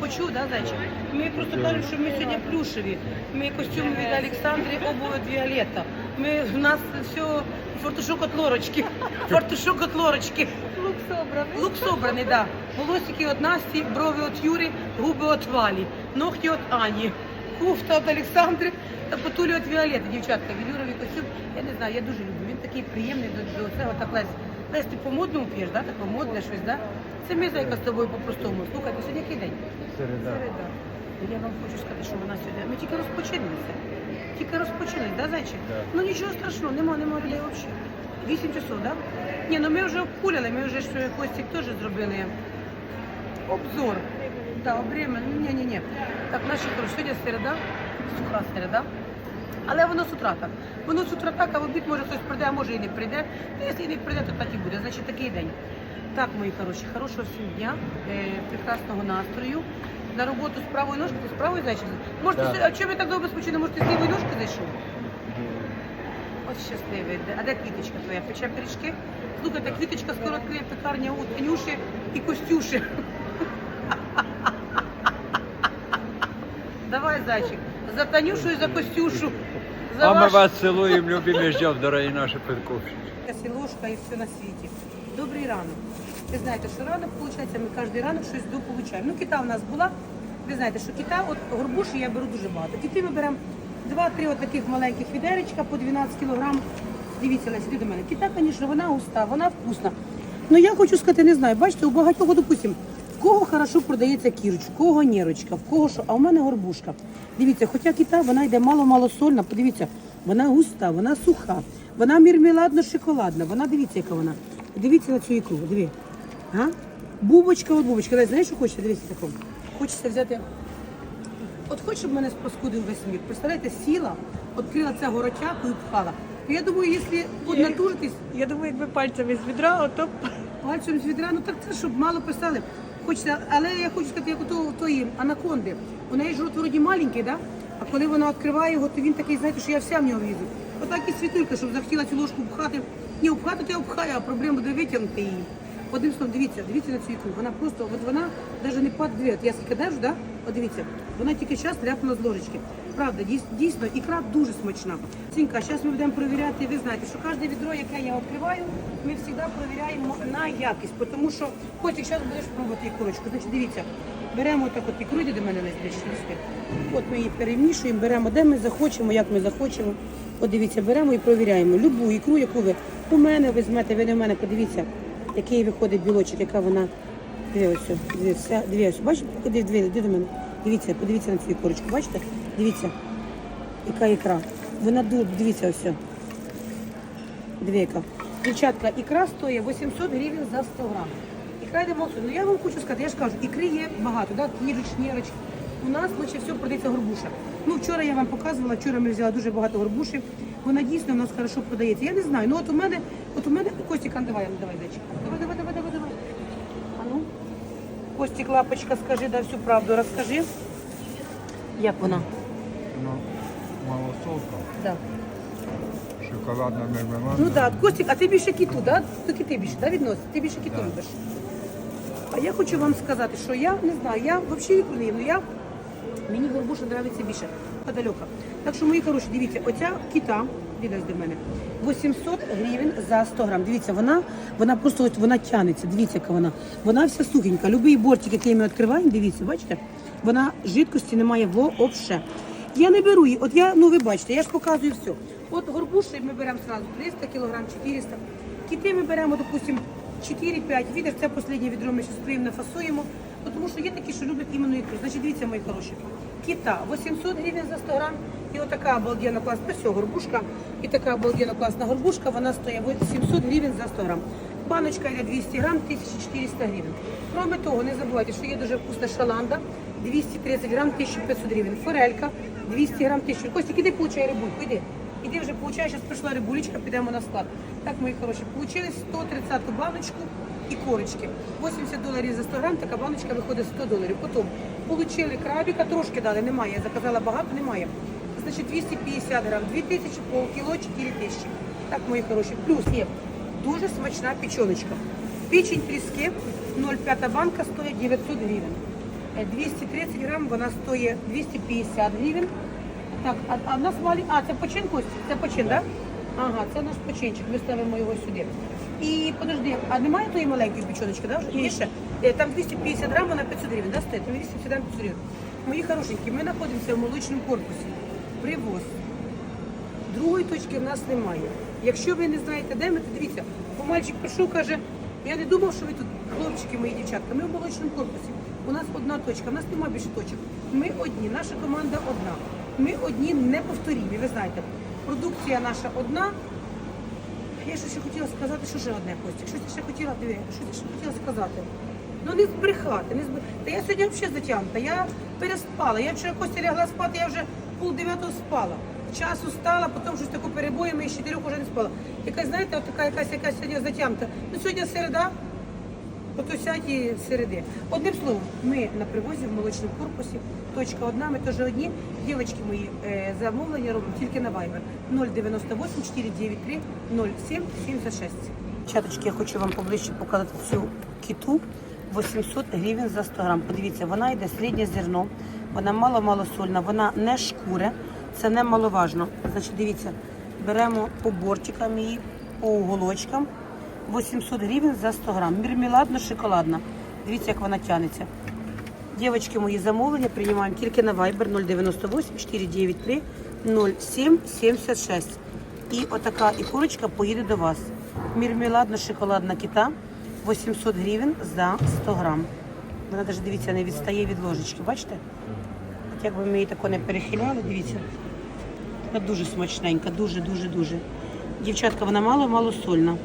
Почув, да, зайчик? Ми просто кажемо, що ми сьогодні плюшеві. Ми костюми від Олександри, обуви від Віолетта. Ми, в нас все фартушок от лорочки. Фартушок от лорочки. Лук собраний. Лук собраний, да. Волосики от Насті, брови от Юри, губи от Валі, ногті от Ані, куфта от Олександри та потулі от Віолетти. Дівчатка, вілюровий костюм, я не знаю, я дуже люблю. Він такий приємний до, цього так Лесь. Лесь, ти по модному п'єш, да? таке модне щось, да? Це ми зайка з тобою по-простому. Слухайте, сьогодні який день? Середа. Середа. Я вам хочу сказати, що вона сьогодні. Ми тільки розпочиналися. Тільки розпочинались, да, зайчик? Да. Ну нічого страшного, нема, нема людей взагалі. Вісім часов. Да? Ні, ну ми вже обкуляли, ми вже е, Костік теж зробили обзор. Да, время. Ні, ні, ні. Так, наші сьогодні середа, суха середа. Але воно з утра так. Воно з утра так, а в обід може хтось прийде, а може і не прийде. Ну, якщо і не прийде, то так і буде. Значить, такий день. Так, мої хороші, хорошого всім дня, е, прекрасного настрою. На роботу з правою ножкою, ти з правою зайчик? Можете, Да. а чому ви так довго спочинали? Може, ти з лівою ножкою зайшов? От щасливий. А де квіточка твоя? Пече пиріжки? Слухайте, квіточка скоро відкриє пекарня у Танюші і Костюші. Давай, зайчик, за Танюшу і за Костюшу. За А мы ваш- вас целуем, любим и ждем, дорогие наши подкупщики. і і все на світі. Добрий ранок. Ви знаєте, що ранок, виходить, ми кожен ранок щось дополучаємо. Ну, кита в нас була. Ви знаєте, що кита, от горбуші я беру дуже багато. Кити ми беремо 2-3 от таких маленьких відеречка по 12 кілограм. Дивіться, Леся, іди до мене. Кита, звісно, вона густа, вона вкусна. Ну я хочу сказати, не знаю, бачите, у багатьох, допустим, в кого хорошо продається кірочка, в кого нірочка, в кого що, а у мене горбушка. Дивіться, хоча кита, вона йде мало-мало сольна, подивіться, вона густа, вона суха, вона мірмеладно-шоколадна, вона дивіться, яка вона. Дивіться на цю ікру, диви. А? Бубочка от бубочка. Лесь, Знаєш, що хочеться? Дивіться таку. Хочеться взяти. От хоч, щоб мене спаскудив весь мір. Представляєте, сіла, відкрила цього ротяку і пхала. Я думаю, якщо поднатужитись, Я думаю, якби пальцями з відра, ото б пальцем з відра, ну так це щоб мало писали. Хочеться, але я хочу сказати, як у того- тої анаконди. У неї ж рот вроді маленький, да? а коли вона відкриває його, то він такий, знаєте, що я вся в нього влізу. Отак і світулька, щоб захотіла цю ложку пхати. Ні, обхати то я обхаю, а проблема буде витягнути її. Одним словом, дивіться, дивіться на цю ікру. Вона просто, от вона навіть не падає. Я скільки да? От вона тільки час ляпнула з ложечки. Правда, дійс- дійсно, ікра дуже смачна. Цінка, зараз ми будемо перевіряти, ви знаєте, що кожне відро, яке я відкриваю, ми завжди перевіряємо на якість, тому що Котик, зараз будеш пробувати ікорочку. Значить, дивіться, беремо так от ікру, до мене найближче листи. От ми її перемішуємо, беремо, де ми захочемо, як ми захочемо. От дивіться, беремо і перевіряємо. Любу ікру, яку ви у мене візьмете, ви не в мене, подивіться, який виходить білочок, яка вона. Дивіться, дивіться, дивіться, бачите, Іди, диви, іди до мене. Дивіться, подивіться на цю ікорочку, бачите? Дивіться, яка ікра. Вона дуже, дивіться ось. Дві яка. Дівчатка, ікра стоїть 800 гривень за 100 грам. Ікра йде молодцю. Ну я вам хочу сказати, я ж кажу, ікри є багато, да? кніжоч, нірочки. У нас лише все продається горбуша. Ну вчора я вам показувала, вчора ми взяли дуже багато горбуші. Вона дійсно у нас хорошо продається. Я не знаю. Ну от у мене, от у мене Костік, давай, давай. Давай, давай, давай, давай. Костік, лапочка, скажи, да всю правду розкажи. Як вона? Ну, малосолка, Да. шоколадна мармеладна. Ну так, да. Костік, а ти більше кіту, да? До кіти більше, да, відносиш? Ти більше кіту Да. любиш. А я хочу вам сказати, що я не знаю, я взагалі ікру не їм, але я, мені горбуша подобається більше, подальока. Так що, мої хороші, дивіться, оця кіта, дідась до мене, 800 гривень за 100 грам. Дивіться, вона, вона просто от, вона тянеться, дивіться, яка вона. Вона вся сухенька. Любий бортик, який ми відкриваємо, дивіться, бачите, вона жидкості немає вообще. Я не беру її, от я, ну ви бачите, я ж показую все. От горбуші ми беремо сразу 300 кг, 400 Кіти ми беремо, допустимо, 4-5. Видиш, це останнє відро ми зараз приємно фасуємо. Тому що є такі, що люблять іменно ікру. Значить, дивіться, мої хороші. Кита 800 гривень за 100 грам. І отака обалденна класна, все, горбушка. І така обалденна класна горбушка, вона стоїть 700 гривень за 100 грам. Баночка йде 200 грам, 1400 гривень. Кроме того, не забувайте, що є дуже вкусна шаланда, 230 грам, 1500 гривень. Форелька, 200 грам, 1000. Костік, іди получай рибульку, іди. Іди вже получай, зараз прийшла рибулечка, підемо на склад. Так, мої хороші, получили 130 баночку і корочки. 80 доларів за 100 грам, така баночка виходить 100 доларів. Потім получили крабіка, трошки дали, немає. Я заказала багато, немає. Значить 250 грам, 2000, полкіло, 4000. Так, мої хороші. Плюс є дуже смачна печеночка. Печень тріски, 0,5 банка стоїть 900 гривень. Е, 230 грам, вона стоїть 250 гривень. Так, а, а в нас малі... А, це почин Костя? Це почин, так? Да? Ага, це наш починчик, ми ставимо його сюди. І подожди, а немає тої маленької печоночки, да? вже? Є ще? Е, Там 250 грам, вона 500 гривень, да, стоїть? Там 250 грам 500 гривень. Мої хорошенькі, ми знаходимося в молочному корпусі. Привоз. Другої точки в нас немає. Якщо ви не знаєте, де ми, то дивіться, бо мальчик прийшов, каже, я не думав, що ви тут, хлопчики, мої дівчатка, ми в молочному корпусі. У нас одна точка, у нас немає більше точок. Ми одні, наша команда одна. Ми одні неповторімі, ви знаєте. Продукція наша одна. Я щось ще хотіла сказати, що ще одне Костя. Щось ще хотіла, диви, щось ще хотіла сказати. Ну не збрехати, не збрехати. Та я сьогодні взагалі затягнута, я переспала. Я вчора Костя лягла спати, я вже пол дев'ятого спала. Часу стала, потім щось таке перебоями і з чотирьох вже не спала. Якась, знаєте, от така якась якась сьогодні затягнута. Ну сьогодні середа, ото сяті середи. Одним словом, ми на привозі в молочному корпусі. Точка одна, ми теж одні. Дівчатки мої, е, замовлення робимо тільки на Viber 098 493 0776. Чаточки, я хочу вам поближче показати цю кіту. 800 гривень за 100 грам. Подивіться, вона йде середнє зерно, вона мало-мало сольна, вона не шкуре, це немаловажно. Значить, дивіться, беремо по бортикам її, по уголочкам. 800 гривень за 100 грам. Мірмеладно-шоколадна. Дивіться, як вона тянеться. Дівчатки, мої замовлення приймаємо тільки на Viber 098 493 0776. І отака ікорочка поїде до вас. Мірмеладно-шоколадна кита 800 гривень за 100 грам. Вона навіть, дивіться, не відстає від ложечки, бачите? От якби ми її тако не перехиляли, дивіться. Вона дуже смачненька, дуже, дуже, дуже. Дівчатка, вона мало-мало сольна.